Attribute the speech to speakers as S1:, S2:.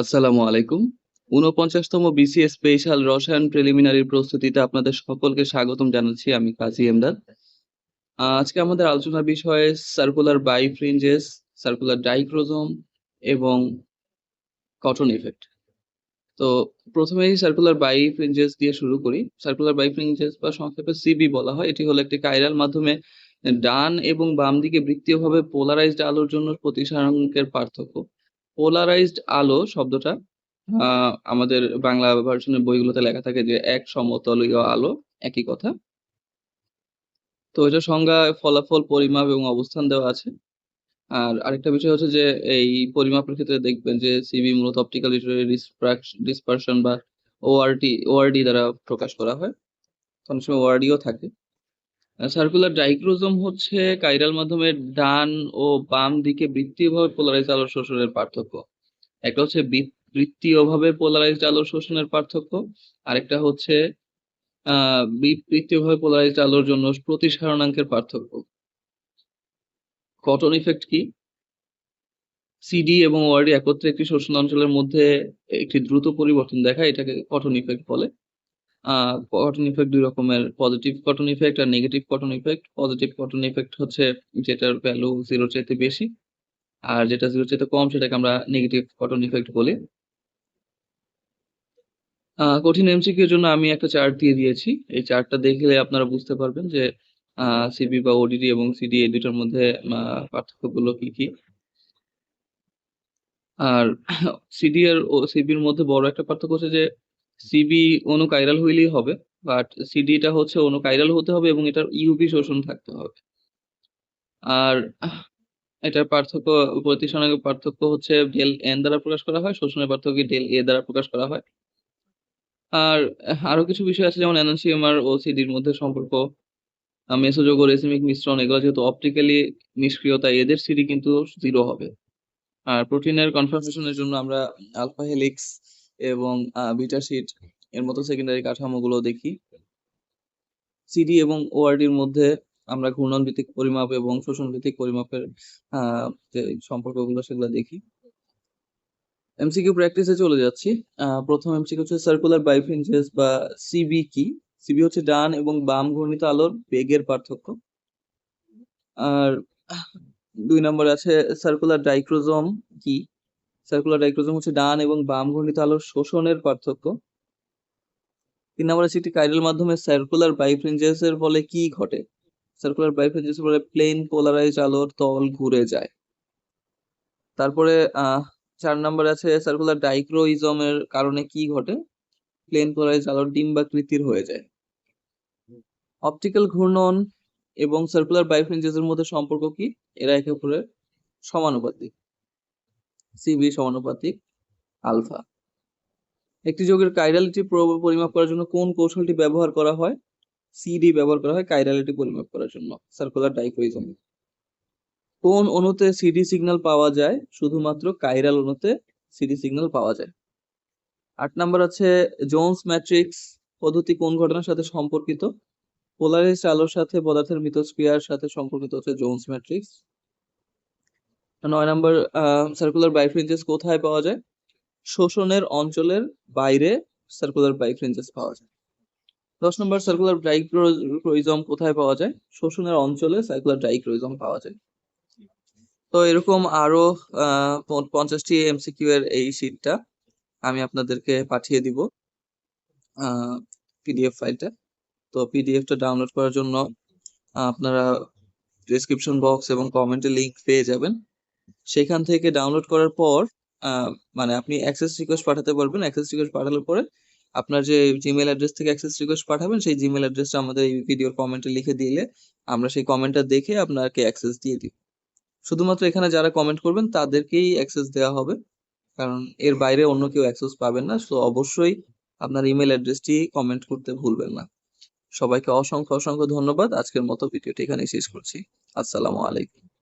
S1: আসসালামু আলাইকুম। উনপঞ্চাশতম BCS special রসায়ন প্রিলিমিনারির প্রস্তুতিতে আপনাদের সকলকে স্বাগতম জানাচ্ছি আমি কাজী এমদাদ আজকে আমাদের আলোচনা বিষয়ে সার্কুলার বাইফ্রিঞ্জেস সার্কুলার ডাইক্রোজোম এবং কটন ইফেক্ট তো প্রথমেই সার্কুলার বাইফ্রিঞ্জেস দিয়ে শুরু করি। সার্কুলার বাইফ্রিঞ্জেস বা সংক্ষেপে সিবি বলা হয়, এটি হলো একটি কাইরাল মাধ্যমে ডান এবং বাম দিকে বৃত্তীয়ভাবে পোলারাইজড আলোর জন্য প্রতিসারাঙ্কের পার্থক্য। পোলারাইজড আলো শব্দটা আমাদের বাংলা ভার্সনের বইগুলোতে লেখা থাকে যে এক সমতলীয় আলো একই কথা। তো এটা সংজ্ঞা ফলাফল পরিমাপ এবং অবস্থান দেওয়া আছে। আর আরেকটা বিষয় হচ্ছে যে এই পরিমাপের ক্ষেত্রে দেখবেন যে সিবি মূলত অপটিক্যাল ডিসপারশন বা ওআরটি ওআরডি দ্বারা প্রকাশ করা হয়। অনেক সময় ওআরডিও থাকে। সার্কুলার ডাইক্রোজোম হচ্ছে কাইরাল মাধ্যমে ডান ও বাম দিকে বৃত্তীয়ভাবে পোলারাইজ আলোর শোষণের পার্থক্য। একটা হচ্ছে বৃত- বৃত্তীয়ভাবে পোলারাইজড আলোর শোষণের পার্থক্য, আরেকটা হচ্ছে বৃত্তীয়ভাবে পোলারাইজড আলোর জন্য প্রতিসারণাঙ্কের পার্থক্য। কটন ইফেক্ট কি? সিডি এবং ওআরডি একত্রে একটি শোষণ অঞ্চলের মধ্যে একটি দ্রুত পরিবর্তন দেখায়, এটাকে কটন ইফেক্ট বলে। কটন ইফেক্ট দুই রকমের পজিটিভ কটন ইফেক্ট আর negative cotton effect positive cotton effect হচ্ছে যেটার ভ্যালু জিরো চাইতে বেশি, আর যেটা জিরো চাইতে কম সেটাকে আমরা নেগেটিভ কটন ইফেক্ট বলি। কঠিন এমসিকিউ এর জন্য আমি একটা চার্ট দিয়ে দিয়েছি। এই চার্টটা দেখলে আপনারা বুঝতে পারবেন যে সিবি বা ওডিডি এবং সিডি এই দুটোর মধ্যে পার্থক্যগুলো কি কি। আর সিডি আর সিবির মধ্যে বড় একটা পার্থক্য হচ্ছে যে সিবি অনুকাইরাল হইলেই হবে বাট সিডিটা হচ্ছে অনুকাইরাল হতে হবে এবং এটার ইউভি শোষণ থাকতে হবে। আর এটার পার্থক্য প্রতিসরণের পার্থক্য হচ্ছে ডেল এন দ্বারা প্রকাশ করা হয়, শোষণের পার্থক্য ডেল এ দ্বারা প্রকাশ করা হয়। আর আরও কিছু বিষয় আছে, যেমন এনএনসিএমআর ও সিডির মধ্যে সম্পর্ক মেসোযোগ রেসিমিক মিশ্রণ, এগুলো যেহেতু অপটিক্যালি নিষ্ক্রিয়তা এদের সিডি কিন্তু জিরো হবে। আর প্রোটিনের কনফার্মেশনের জন্য আমরা আলফা হেলিক্স এবং বিটা শিট এর মতো সেকেন্ডারি কাঠামোগুলো দেখি। সিডি এবং ওআরডির মধ্যে আমরা ঘূর্ণন ভিত্তিক পরিমাপ এবং শোষণ ভিত্তিক পরিমাপের যে সম্পর্কগুলো সেগুলো দেখি। এমসিকিউ প্র্যাকটিসে চলে যাচ্ছি। প্রথম এমসিকিউ হচ্ছে সার্কুলার বাইফ্রিঞ্জেস বা সিবি কি সিবি হচ্ছে ডান এবং বাম ঘূর্ণিত আলোর বেগের পার্থক্য। আর দুই নম্বর আছে সার্কুলার ডাইক্রোজোম কি সার্কুলার ডাইক্রোজোম হচ্ছে ডান এবং বাম ঘূর্ণিত আলোর শোষণের পার্থক্য। তিন নম্বরে আছে একটি কাইরাল মাধ্যমে সার্কুলার বাইফ্রিঞ্জেস এর ফলে কি ঘটে? সার্কুলার বাইফ্রিঞ্জেস এর ফলে প্লেন পোলারাইজ আলোর তল ঘুরে যায়। তারপরে চার নম্বরে আছে সার্কুলার ডাইক্রোইজম এর কারণে কি ঘটে? প্লেন পোলারাইজ আলোর ডিম্বাকৃতির হয়ে যায়। অপটিক্যাল ঘূর্ণন এবং সার্কুলার বাইফ্রিঞ্জেস এর মধ্যে সম্পর্ক কি? এরা একে অপরের সমানুপাতিক। সিবি সমানুপাতিক আলফা। একটি যোগের কাইরালিটি পরিমাপ করার জন্য কোন কৌশলটি ব্যবহার করা হয়? সিডি ব্যবহার করা হয় কাইরালিটি পরিমাপ করার জন্য সার্কুলার ডাইক্রোইজম কোন অণুতে সিডি সিগন্যাল পাওয়া যায়? শুধুমাত্র কাইরাল অণুতে সিডি সিগন্যাল পাওয়া যায়। আট নাম্বার আছে জোন্স ম্যাট্রিক্স পদ্ধতি কোন ঘটনার সাথে সম্পর্কিত? পোলারাইজড আলোর সাথে, পদার্থের মিথস্ক্রিয়ার সাথে সম্পর্কিত হচ্ছে জোন্স ম্যাট্রিক্স নয় নাম্বার সার্কুলার বাইফ্রিঞ্জেস কোথায় পাওয়া যায় শোষণের অঞ্চলের বাইরে সার্কুলার বাইফ্রিঞ্জেস পাওয়া যায় দশ নম্বর সার্কুলার ডাইক্রোইজম কোথায় পাওয়া যায় শোষণের অঞ্চলে সার্কুলার ডাইক্রোইজম পাওয়া যায় তো এরকম আরও পঞ্চাশটি এমসিকিউ এর এই শীটটা আমি আপনাদেরকে পাঠিয়ে দিব পিডিএফ ফাইলটা তো পিডিএফটা ডাউনলোড করার জন্য আপনারা ডেসক্রিপশন বক্স এবং কমেন্টে লিংক পেয়ে যাবেন সেখান থেকে ডাউনলোড করার পর মানে আপনি অ্যাক্সেস রিকোয়েস্ট পাঠাতে পারবেন। অ্যাক্সেস রিকোয়েস্ট পাঠানোর পরে আপনার যে জিমেল অ্যাড্রেস থেকে অ্যাক্সেস রিকোয়েস্ট পাঠাবেন, সেই জিমেল অ্যাড্রেসটা আমাদের এই ভিডিওর কমেন্টে লিখে দিলে আমরা সেই কমেন্টটা দেখে আপনাকে অ্যাক্সেস দিয়ে দিই শুধুমাত্র এখানে যারা কমেন্ট করবেন, তাদেরকেই অ্যাক্সেস দেওয়া হবে। কারণ এর বাইরে অন্য কেউ অ্যাক্সেস পাবেন না। তো অবশ্যই আপনার ইমেল অ্যাড্রেসটি কমেন্ট করতে ভুলবেন না। সবাইকে অসংখ্য অসংখ্য ধন্যবাদ। আজকের মতো ভিডিওটি এখানেই শেষ করছি। আসসালামু আলাইকুম।